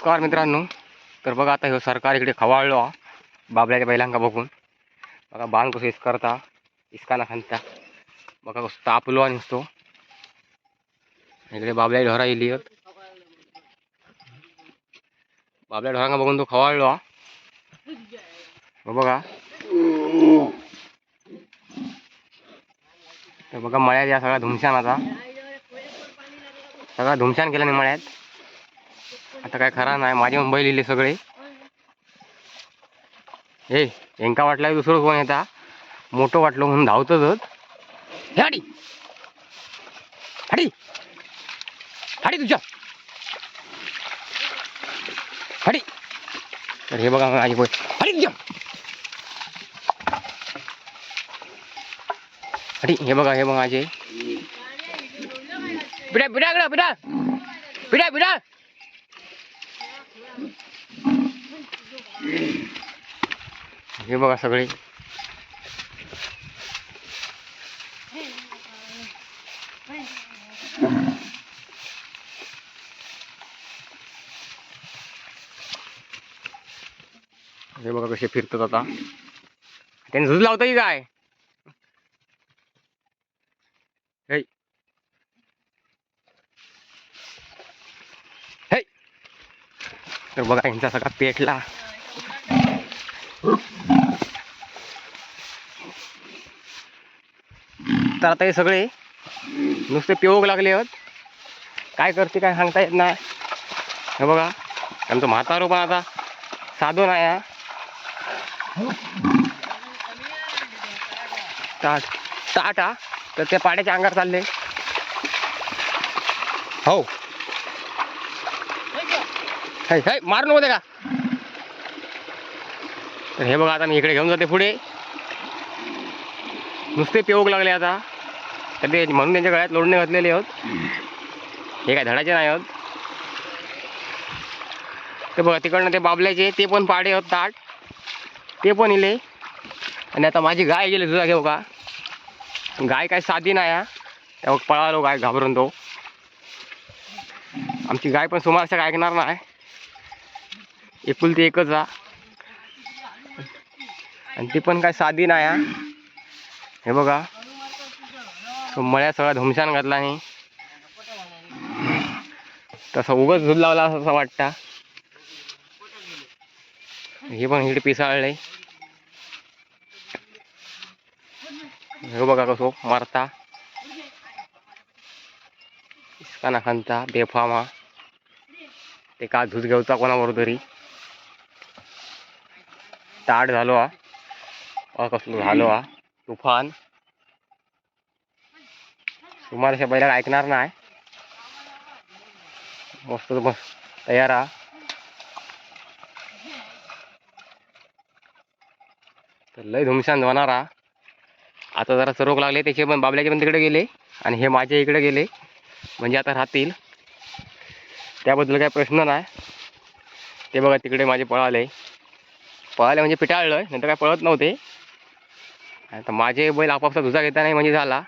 नमस्कार मित्रांनो. तर बघा आता ह्यो सरकार इकडे खवाळलो हा बाबल्याच्या बैलांका बघून. बघा बाण कसं करता इस्काना खांता बघा कसं तापलो आणि नसतो इकडे बाबल्या ढोरा येली बाबल्या ढोरांका बघून तो खवाळलो हा. हो बघा. तर बघा मळ्यात या सगळा धुमशान आता. सगळा धुमशान केला नाही मळ्यात. आता काय खरा नाही माझे मुंबई लिहिले सगळे. हे यांका वाटला दुसरं कोण येता मोठं वाटलं म्हणून धावतच हे हाडी हाडी हाडी तुझ्या. हाडी तर हे बघा माझी बोय हाडी तुझ्या. हाडी हे बघा हे बघा माझे. बिडा बिडा बिडा. बिडा बिडा. हे बघा सगळे. हे बघा कसे फिरतात आता. त्यांनी झुज लावता की काय? तर बघा यांचा सगळा पेटला. तर आता हे सगळे नुसते पिओग लागले आहेत. काय करते काय सांगता येत नाही. हे बघा आमचं म्हातारो पण आता साधू नाही हा. ताट टाट हा. तर त्या पाड्याच्या अंगावर चालले. हो. हे हे नको का तर हे बघा आता मी इकडे घेऊन जाते पुढे. नुसते पिओग लागले आता. तर ते म्हणून त्यांच्या गळ्यात लोडणे घातलेले आहोत. हे काय धडाचे नाही आहोत. ते बघा तिकडनं ते बाबल्याचे ते पण पाडे आहोत ताट. ते पण इले. आणि आता माझी गाय गेली तुझा घेऊ का? गाय काय साधी नाही हा. त्यावर पळालो गाय घाबरून तो. आमची गाय पण सुमारसा काय ऐकणार नाही. एकुलती एकच हा. आणि ती पण काय साधी नाही हा. हे बघा. तो मळ्या सगळा धुमशान घातला आणि तसा उगच झुल लावला असं वाटतं. हे पण हिड पिसाळलंय. हे बघा कसो मारता. इस्काना खांता बेफामा ते का झुज घेऊचा कोणाबरोबर तरी. ताट झालो हा. अ कसलो झालो हा. तुफान. सुमारशा बैला ऐकणार नाही. मस्त मस्त तयार हा. तर लय धुमशान होणार हा. आता जरा चरोक लागले त्याचे पण बाबल्याचे पण तिकडे गेले आणि हे माझ्या इकडे गेले. म्हणजे आता राहतील. त्याबद्दल काही प्रश्न नाही. ते बघा तिकडे माझे पळाले. पळाले म्हणजे पिटाळलं नंतर काय पळत नव्हते. आता माझे बैल आपापसा धुजा घेता नाही म्हणजे झाला.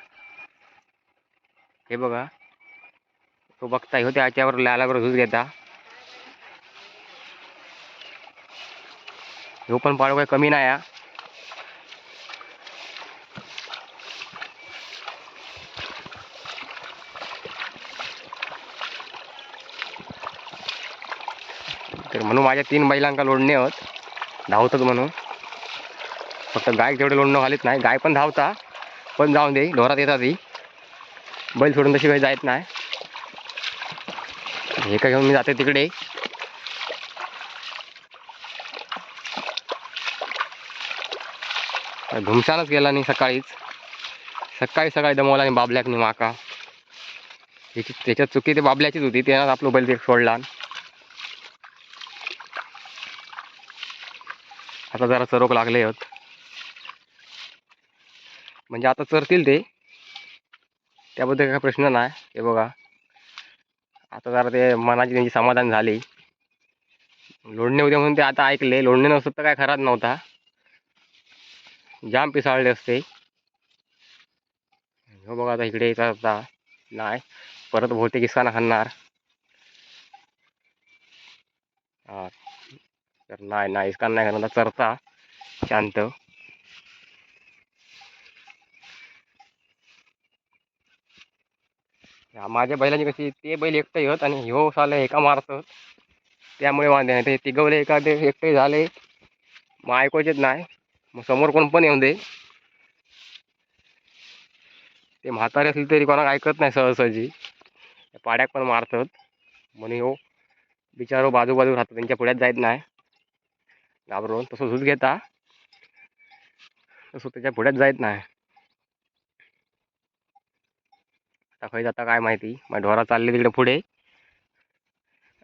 हे बघा. तो बघता होते त्याच्यावर लालावर झुज घेता. ह्यो पण पाळू काही कमी नाही तर म्हणून माझ्या तीन बैलांका लोडणे होत. धावतात म्हणून. फक्त गाय तेवढे लोडणं घालीत नाही. गाय पण धावता पण जाऊन दे. ढोरात येतात ती बैल सोडून तशी काही जायत नाही. हे का घेऊन मी जाते तिकडे. धुमशानच गेला नाही सकाळीच. सकाळी सकाळी दमवला आणि बाबल्याकनी माका. त्याची त्याच्यात चुकी ते बाबल्याचीच होती. त्यानं आपलं बैल ते सोडला. आता जरा चरोक लागले आहेत. म्हणजे आता चरतील ते. त्याबद्दल काही प्रश्न नाही. हे बघा. आता जरा ते मनाची त्यांची समाधान झाली. लोडणे होते म्हणून ते आता ऐकले. लोडणे नसतं तर काय खराच नव्हता. जाम पिसाळले असते. हो बघा आता इकडे येतात आता. नाही. परत बहुतेक इस्काना खाणार. हा. नाही नाही इसकान नाही करणार चरता शांत. माझ्या बैलांची कशी ते बैल एकटे येत आणि ह्यो साले एका मारत. त्यामुळे वांदे नाही. ते तिघवले एखादे एकटे झाले. मग ऐकायचेच नाही. मग समोर कोण पण येऊन दे. ते म्हातारे असले तरी कोणाला ऐकत नाही सहजसहजी. पाड्याक पण मारतात. म्हणून ह्यो बिचारो बाजू बाजू राहतो. त्यांच्या पुढ्यात जायत नाही. घाबरून तसं झूज घेता. तसं त्याच्या पुढ्यात जायत नाही. आता खय जाता काय माहिती? मग ढोरा चालले तिकडे पुढे.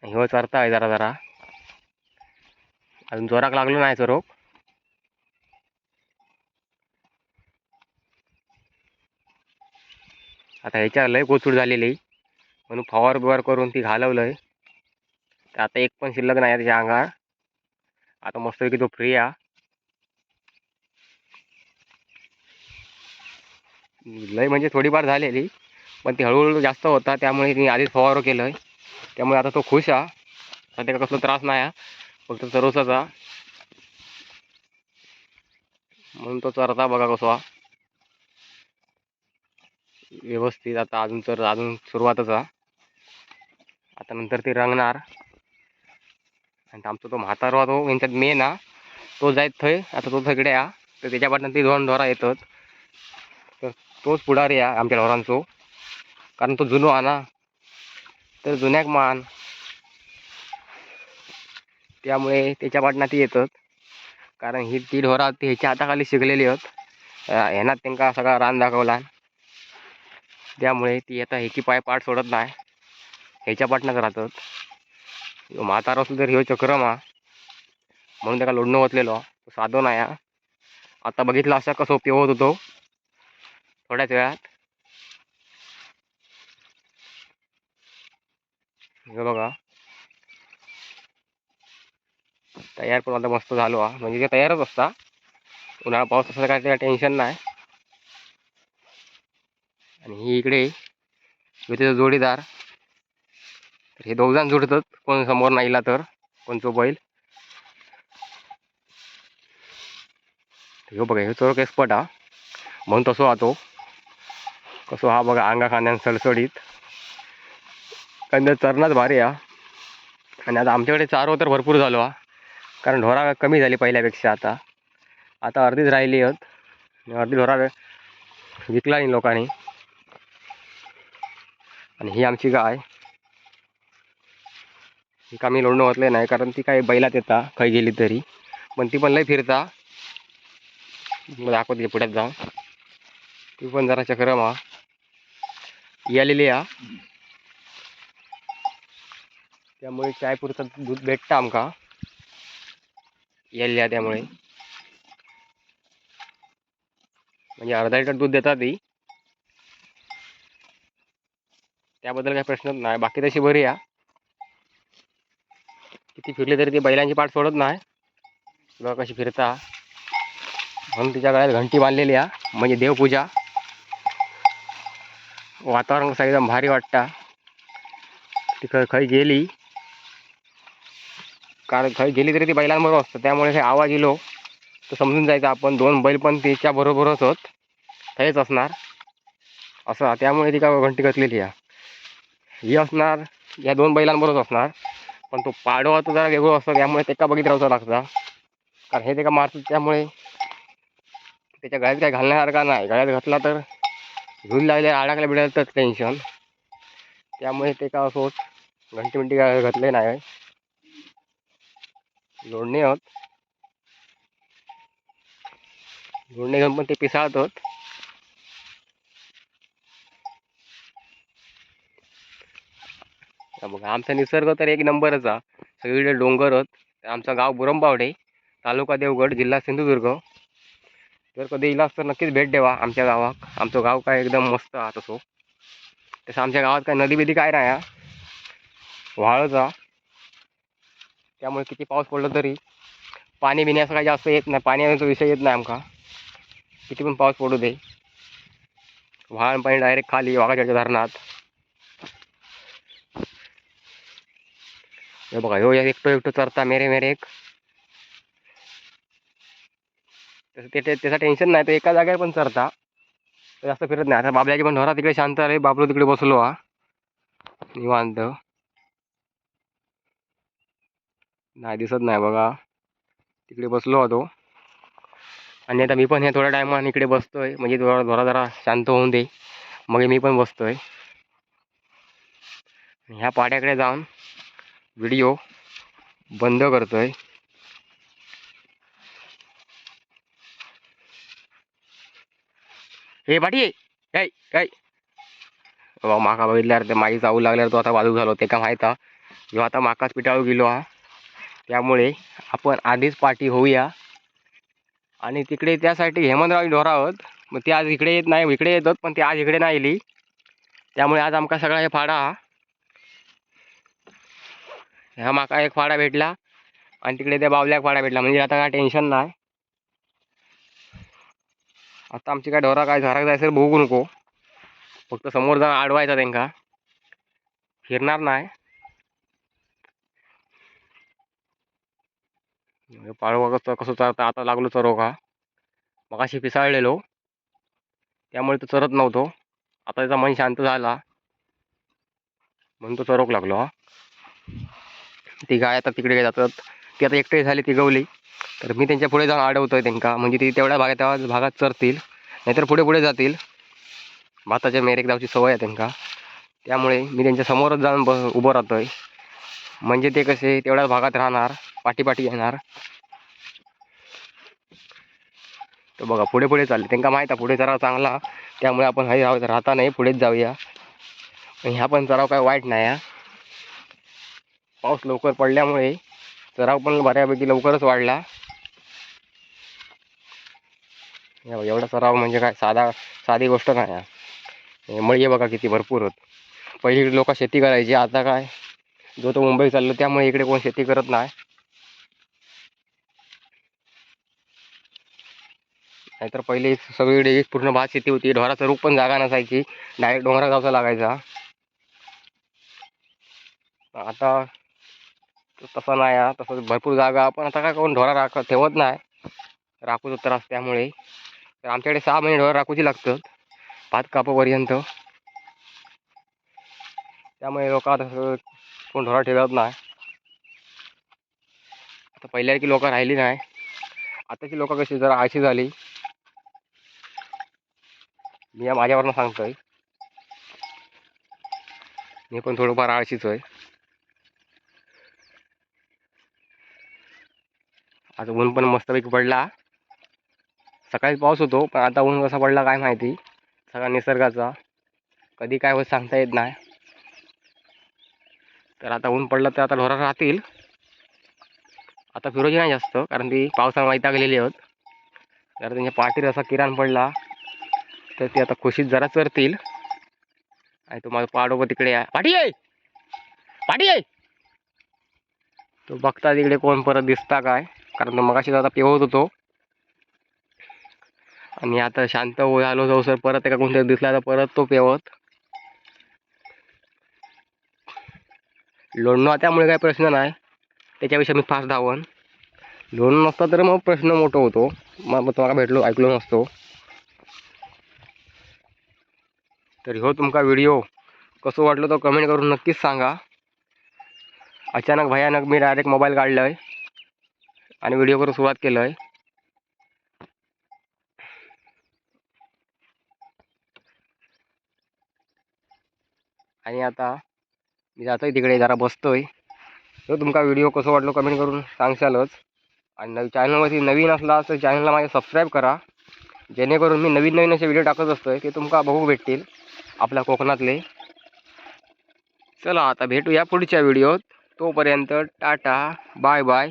आणि ह्यो चरता आहे जरा जरा. अजून जोराक लागलो नाही चरोक आता ह्याच्या लय कोचूड झालेली. म्हणून फवार बिवार करून ती घालवलंय. आता एक पण शिल्लक नाही त्याच्या अंगार आता मस्तपैकी तो फ्री आहे लय म्हणजे थोडीफार झालेली पण ती हळूहळू जास्त होता त्यामुळे मी आधीच फवारो केलं त्यामुळे आता तो खुश हा सध्या कसला त्रास नाही हा फक्त चरोसाचा म्हणून तो चरता बघा कसा व्यवस्थित आता अजून तर अजून सुरुवातच आहे. आता नंतर ते रंगणार. आणि आमचा तो म्हातारा तो यांच्यात मेन हा. तो जायत थंय आता तो सगळे हा. तर त्याच्या पाठनं ती दोन ढोरा येतात. तर तोच पुढारी या आमच्या ढोरांचो. कारण तो जुनो हा ना. तर जुन्याक मान. त्यामुळे त्याच्या ती येतात. कारण ही ती ढोरा ती ह्याच्या हाताखाली शिकलेली आहेत ह्यानात त्यांका सगळा रान दाखवला. त्यामुळे ती आता ह्याची पाय पाठ सोडत नाही. ह्याच्या पाटण्यात राहतात. ह्यो म्हातारा असलो तर ह्यो चक्रम हा म्हणून त्याला लोडणं ओतलेलो. तो साधो नाही हा. आता बघितलं असा कसं पिवत होतो थोड्याच वेळात. हे बघा. तयार पण आता मस्त झालो हा. म्हणजे ते तयारच असता. उन्हाळा पाऊस असं काय त्याला टेन्शन नाही. आणि ही इकडे. ह्यो जोडीदार. तर हे दोघ जण जुडतात. कोण समोर नाहीला तर कोणतो बैल ह्यो बघा ह्यो चोरक एक्सपर्ट हा. म्हणून तसो हा तो कसो हा बघा अंगा खाण्यान सडसडीत. कारण चरणाच भारी हा. आणि आता आमच्याकडे चारो तर भरपूर झालो हा. कारण ढोरा कमी झाली पहिल्यापेक्षा आता. आता अर्धीच राहिली आहेत. अर्धी ढोरा विकला नाही लोकांनी. आणि ही आमची गाय. ही कामी लोडणं वाचले नाही कारण ती काय बैलात येता खय गेली तरी. पण ती पण लय फिरता. मग दाखवते पुढ्यात जाऊन. ती पण जरा चक्रम. हा आलेली हा त्यामुळे चाय पुरतं दूध भेटतं आमका. यायल्या त्यामुळे. म्हणजे अर्धा लिटर दूध देतात ती. त्याबद्दल काही प्रश्नच नाही. बाकी तशी बरी या. किती फिरली तरी ती बैलांची पाठ सोडत नाही. बघा कशी फिरता. म्हणून तिच्या गळ्यात घंटी बांधलेली आहे. म्हणजे देवपूजा. वातावरण कसं एकदम भारी वाटतं. ती खय गेली. कारण खय गेली तरी ती बैलांबरोबर असतं. त्यामुळे हे आवाज येलो. तर समजून जायचं आपण दोन बैल पण तिच्या बरोबरच होत. थंयच असणार. असं त्यामुळे ती का घंटी घातलेली आहे. ही असणार या दोन बैलांबरोबरच असणार. पण तो पाडवा तो जरा वेगळं असतो त्यामुळे त्याका बघित राहावं लागतं. कारण हे त्याका मारतात त्यामुळे त्याच्या गळ्यात काय घालण्यासारखा नाही. गळ्यात घातला तर झुल लागले अडकल्या बिडकल्या तर टेन्शन त्यामुळे ते का असो घंटी मिंटी काय घातले नाही. लोडणे आहोत. लोडणे घेऊन पण ते पिसाळत होत बघा आमचा निसर्ग तर एक नंबरच हा. सगळीकडे डोंगर आहेत. आमचं गाव बुरंबावडे तालुका देवगड जिल्हा सिंधुदुर्ग. जर कधी इलास तर नक्कीच भेट द्यावा आमच्या गावात आमचं गाव काय एकदम मस्त हा तसं. तसं आमच्या गावात काय नदी बिदी काय नाही हा. वाळच हा. त्यामुळे किती पाऊस पडला तरी पाणी बिणी काय जास्त येत नाही. पाण्याचा विषय येत नाही आमका. किती पण पाऊस पडू दे. व्हाळ पाणी डायरेक्ट खाली वाघाच्या धरणात. हे बघा ह्यो एकटो एकटो चरता मेरे मेरे एक. तसं ते त्याचं टेन्शन नाही तो एका जागेवर पण चरता जास्त फिरत नाही. आता बाबल्याची पण ढोरा तिकडे शांत रे बाबलो तिकडे बसलो हा. निवांत. नाही दिसत नाही बघा. तिकडे बसलो होतो. आणि आता मी पण हे थोड्या टायमाने इकडे बसतोय. म्हणजे थोडा थोडा जरा शांत होऊन दे. मग मी पण बसतोय. ह्या पाड्याकडे जाऊन व्हिडिओ बंद करतोय. हे पाठी काय काय बाबा माका बघितल्यावर ते माई जाऊ लागल्यावर तो आता बाजू झालो ते का माहीत जो आता माकाच पिटाळू गेलो हा. त्यामुळे आपण आधीच पाठी होऊया. आणि तिकडे त्यासाठी हेमंतराव ढोरा आहोत. मग ते आज इकडे येत नाही इकडे येतात पण ते आज इकडे नाही आली. त्यामुळे आज आमका सगळा हे फाडा हा. ह्या माका एक फाडा भेटला आणि तिकडे त्या बावल्याक फाडा भेटला. म्हणजे आता काय टेन्शन नाही आता आमची काय ढोरा काय घरात जायचं भोगू नको. फक्त समोर जाऊन आडवायचा त्यांका फिरणार नाही पाळवा कसं कसं चरता आता लागलो चरो का? मगाशी पिसाळलेलो. त्यामुळे तो चरत नव्हतो. आता त्याचा मन शांत झाला. म्हणून तो चरोक लागलो हा. ती गाय आता तिकडे जातात. ती आता एकटे झाली ती गवली. तर मी त्यांच्या पुढे जाऊन अडवतोय त्यांका म्हणजे ती तेवढ्या भागात त्या भागात चरतील. नाहीतर पुढे पुढे जातील. भाताच्या मेरेक जाऊची सवय आहे त्यांका त्यामुळे मी त्यांच्या समोरच जाऊन ब उभं राहतोय. म्हणजे ते कसे तेवढ्याच भागात राहणार पाठी पाठी येणार. तर बघा पुढे पुढे चालले. त्यांना माहीत आहे पुढे चराव चांगला. त्यामुळे आपण हाही राहता नाही पुढेच जाऊया. ह्या पण चराव काय वाईट नाही हा. पाऊस लवकर पडल्यामुळे चराव पण बऱ्यापैकी लवकरच वाढला. एवढा सराव म्हणजे काय? साधा साधी गोष्ट नाही मळी बघा किती भरपूर होत. पहिली लोक शेती करायची आता काय? जो तो मुंबई चाललो त्यामुळे इकडे कोण शेती करत नाही. नाहीतर पहिले सगळीकडे पूर्ण भात शेती होती ढोराचं रूप पण जागा नसायची. डायरेक्ट डोंगरा गावचा लागायचा. आता तसं नाही आहे तसं भरपूर जागा पण आता काय कोण ढोरा राख ठेवत नाही. राखूच त्रास त्यामुळे. तर आमच्याकडे सहा महिने ढोरा राखूची लागतात. भात कापापर्यंत. त्यामुळे लोक आता कोण ढोरा ठेवत नाही. आता पहिल्यासारखी लोक राहिली नाही. आताची लोक कशी जरा आळशी झाली. मी या माझ्यावरनं सांगतोय. मी पण थोडंफार आळशीच आहे. आता ऊन पण मस्तपैकी पडला. सकाळी पाऊस होतो पण आता ऊन कसा पडला काय माहिती? सगळा निसर्गाचा. कधी काय होत सांगता येत नाही. तर आता ऊन पडलं तर आता ढोरा राहतील. आता फिरोजी नाही जास्त कारण ती पावसानं वैतागलेली आहोत. जर त्यांच्या पाठीवर असा किराण पडला तर ते आता खुशीत जरा चरतील आणि तो माझा पाडोबा तिकडे आहे. पाठी आहे पाठी आहे तो बघता तिकडे कोण परत दिसता काय. कारण तो मगाशी आता पेवत होतो. आणि आता शांत हो आलो जाऊ सर परत एका कोणत्या दिसला तर परत तो पेवत लोणणं त्यामुळे काही प्रश्न नाही. त्याच्याविषयी मी फास्ट धावन. लोण नसता तर मग प्रश्न मोठा होतो. मग मग तुम्हाला भेटलो ऐकलो नसतो. तर हो तुमका व्हिडिओ कसं वाटलं तो कमेंट करून नक्कीच सांगा. अचानक भयानक मी डायरेक्ट मोबाईल काढला आहे आणि व्हिडिओ करून सुरुवात केलं आहे आणि आता मी जातोय तिकडे जरा बसतोय. तर तुमका व्हिडिओ कसं वाटलो कमेंट करून सांगशालच. आणि नवी चॅनलवरती नवीन असला तर चॅनलला माझ्या सबस्क्राईब करा. जेणेकरून मी नवीन नवीन असे व्हिडिओ टाकत असतोय ते तुमका बघू भेटतील आपल्या कोकणातले. चला आता भेटूया पुढच्या व्हिडिओत तोपर्यंत tata bye bye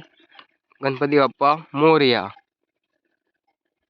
Ganpati Bappa Morya.